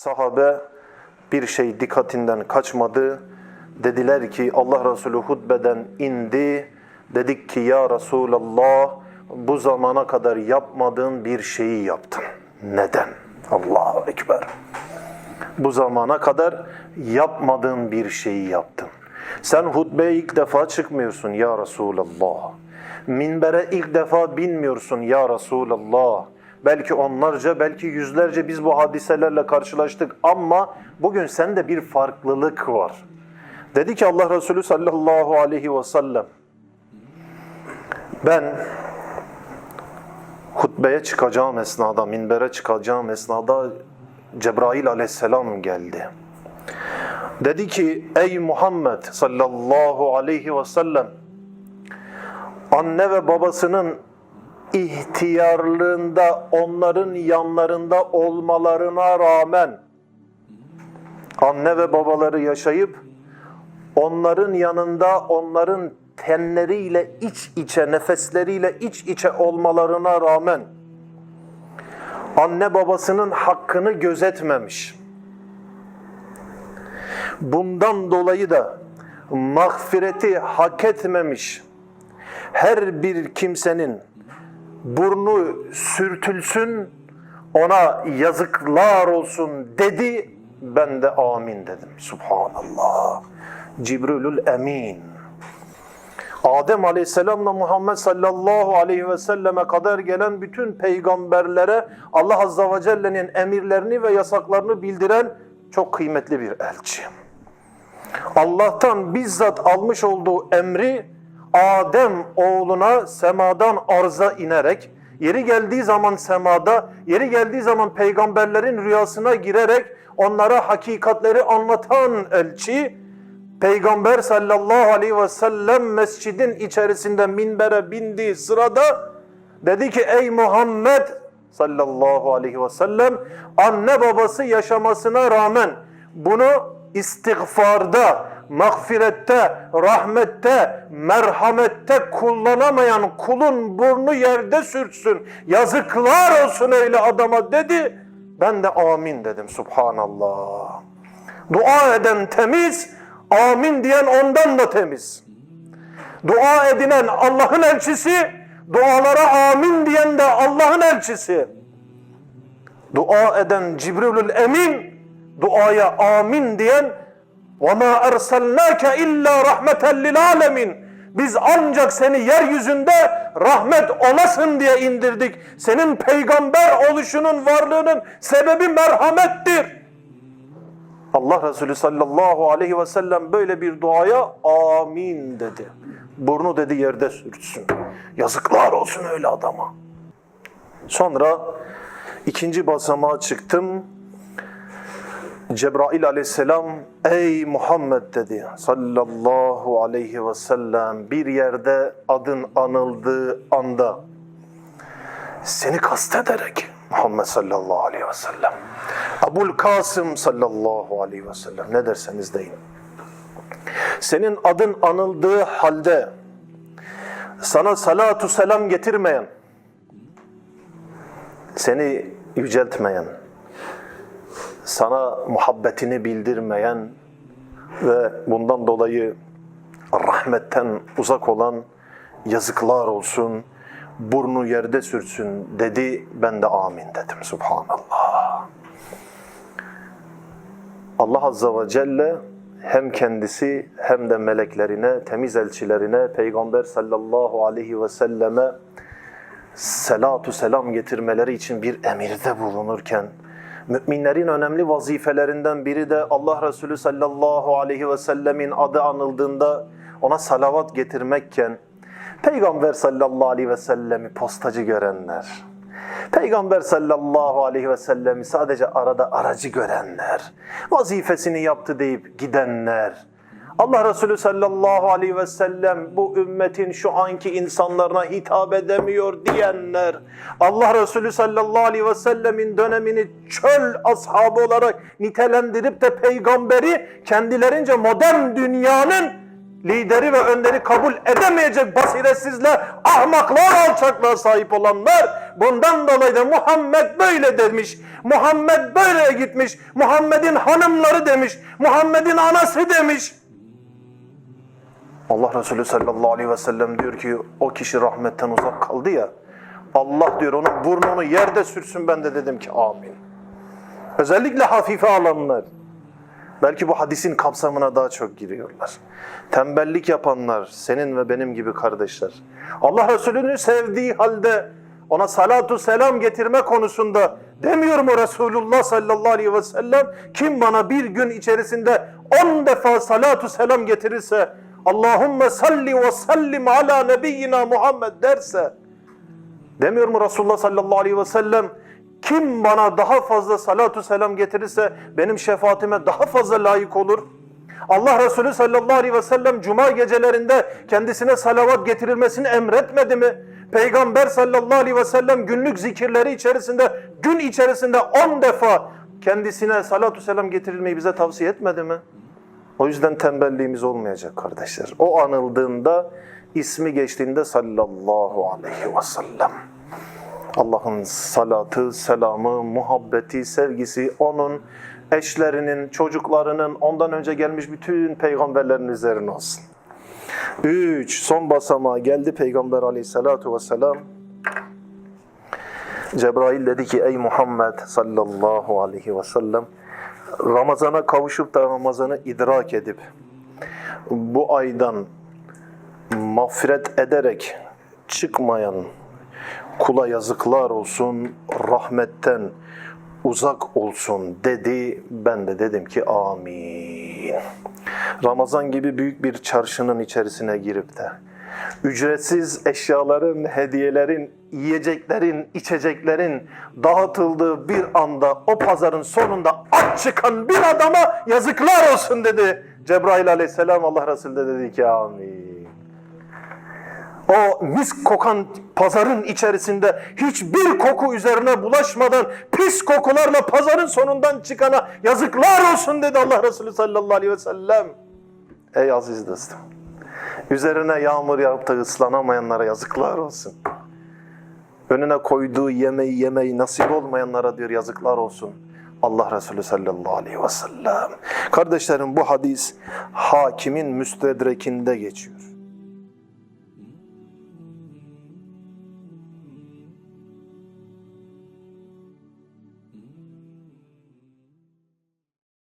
Sahabe bir şey dikkatinden kaçmadı. Dediler ki Allah Resulü hutbeden indi. Dedik ki ya Resulallah bu zamana kadar yapmadığın bir şeyi yaptın. Neden? Allahu Ekber. Bu zamana kadar yapmadığın bir şeyi yaptın. Sen hutbeye ilk defa çıkmıyorsun ya Resulallah. Minbere ilk defa binmiyorsun ya Resulallah. Belki onlarca, belki yüzlerce biz bu hadiselerle karşılaştık ama bugün sende bir farklılık var. Dedi ki Allah Resulü sallallahu aleyhi ve sellem ben hutbeye çıkacağım esnada, minbere çıkacağım esnada Cebrail aleyhisselam geldi. Dedi ki ey Muhammed sallallahu aleyhi ve sellem anne ve babasının ihtiyarlığında onların yanlarında olmalarına rağmen anne ve babaları yaşayıp onların yanında onların tenleriyle iç içe, nefesleriyle iç içe olmalarına rağmen anne babasının hakkını gözetmemiş. Bundan dolayı da mağfireti hak etmemiş her bir kimsenin burnu sürtülsün ona yazıklar olsun dedi ben de amin dedim. Subhanallah. Cibrilül Emin. Adem Aleyhisselam'la Muhammed sallallahu aleyhi ve selleme kadar gelen bütün peygamberlere Allah Azza ve Celle'nin emirlerini ve yasaklarını bildiren çok kıymetli bir elçi. Allah'tan bizzat almış olduğu emri Adem oğluna semadan arza inerek, yeri geldiği zaman semada, yeri geldiği zaman peygamberlerin rüyasına girerek onlara hakikatleri anlatan elçi, Peygamber sallallahu aleyhi ve sellem mescidin içerisinde minbere bindiği sırada dedi ki ey Muhammed sallallahu aleyhi ve sellem anne babası yaşamasına rağmen bunu istiğfarda, mağfirette, rahmette, merhamette kullanamayan kulun burnu yerde sürtsün. Yazıklar olsun öyle adama dedi. Ben de amin dedim subhanallah. Dua eden temiz, amin diyen ondan da temiz. Dua edilen Allah'ın elçisi, dualara amin diyen de Allah'ın elçisi. Dua eden Cibrilül Emin, duaya amin diyen وَمَا اَرْسَلْنَاكَ اِلَّا رَحْمَةً لِلْعَالَمِينَ Biz ancak seni yeryüzünde rahmet olasın diye indirdik. Senin peygamber oluşunun varlığının sebebi merhamettir. Allah Resulü sallallahu aleyhi ve sellem böyle bir duaya amin dedi. Burnu dedi yerde sürtsün. Yazıklar olsun öyle adama. Sonra ikinci basamağa çıktım. Cebrail aleyhisselam ey Muhammed dedi. Sallallahu aleyhi ve sellem bir yerde adın anıldığı anda seni kastederek Muhammed sallallahu aleyhi ve sellem. Abul Kasım sallallahu aleyhi ve sellem ne derseniz deyin. Senin adın anıldığı halde sana salatu selam getirmeyen seni yüceltmeyen sana muhabbetini bildirmeyen ve bundan dolayı rahmetten uzak olan yazıklar olsun, burnu yerde sürtsün dedi. Ben de amin dedim. Subhanallah. Allah Azza ve Celle hem kendisi hem de meleklerine, temiz elçilerine, Peygamber sallallahu aleyhi ve selleme selatu selam getirmeleri için bir emirde bulunurken, Müminlerin önemli vazifelerinden biri de Allah Resulü sallallahu aleyhi ve sellemin adı anıldığında ona salavat getirmekken Peygamber sallallahu aleyhi ve sellemi postacı görenler, Peygamber sallallahu aleyhi ve sellemi sadece arada aracı görenler, vazifesini yaptı deyip gidenler, Allah Resulü sallallahu aleyhi ve sellem bu ümmetin şu anki insanlarına hitap edemiyor diyenler, Allah Resulü sallallahu aleyhi ve sellemin dönemini çöl ashabı olarak nitelendirip de peygamberi kendilerince modern dünyanın lideri ve önderi kabul edemeyecek basiretsizler, ahmaklar, alçaklığa sahip olanlar Bundan dolayı da Muhammed böyle demiş. Muhammed böyle gitmiş. Muhammed'in hanımları demiş. Muhammed'in anası demiş. Allah Resulü sallallahu aleyhi ve sellem diyor ki o kişi rahmetten uzak kaldı ya. Allah diyor onun burnunu yerde sürsün ben de dedim ki amin. Özellikle hafife alanlar. Belki bu hadisin kapsamına daha çok giriyorlar. Tembellik yapanlar senin ve benim gibi kardeşler. Allah Resulü'nü sevdiği halde ona salatu selam getirme konusunda demiyorum o Resulullah sallallahu aleyhi ve sellem kim bana bir gün içerisinde on defa salatu selam getirirse Allahümme salli ve sallim ala nebiyyina Muhammed derse Demiyor mu Resulullah sallallahu aleyhi ve sellem kim bana daha fazla salatu selam getirirse benim şefaatime daha fazla layık olur. Allah Resulü sallallahu aleyhi ve sellem cuma gecelerinde kendisine salavat getirilmesini emretmedi mi? Peygamber sallallahu aleyhi ve sellem günlük zikirleri içerisinde gün içerisinde 10 defa kendisine salatu selam getirilmeyi bize tavsiye etmedi mi? O yüzden tembelliğimiz olmayacak kardeşler. O anıldığında, ismi geçtiğinde sallallahu aleyhi ve sellem. Allah'ın salatı, selamı, muhabbeti, sevgisi onun eşlerinin, çocuklarının, ondan önce gelmiş bütün peygamberlerin üzerine olsun. Üç, son basamağa geldi Peygamber aleyhissalatu vesselam. Cebrail dedi ki ey Muhammed sallallahu aleyhi ve sellem Ramazana kavuşup da Ramazan'ı idrak edip bu aydan mağfiret ederek çıkmayan kula yazıklar olsun, rahmetten uzak olsun dedi. Ben de dedim ki amin. Ramazan gibi büyük bir çarşının içerisine girip de ücretsiz eşyaların, hediyelerin, yiyeceklerin, içeceklerin dağıtıldığı bir anda o pazarın sonunda aç çıkan bir adama yazıklar olsun dedi. Cebrail aleyhisselam Allah Resulü de dedi ki amin. O mis kokan pazarın içerisinde hiçbir koku üzerine bulaşmadan pis kokularla pazarın sonundan çıkana yazıklar olsun dedi Allah Resulü sallallahu aleyhi ve sellem. Ey aziz dostum. Üzerine yağmur yağıp da ıslanamayanlara yazıklar olsun. Önüne koyduğu yemeği yemeyi nasip olmayanlara diyor yazıklar olsun. Allah Resulü sallallahu aleyhi ve sellem. Kardeşlerim bu hadis hakimin müstedrekinde geçiyor.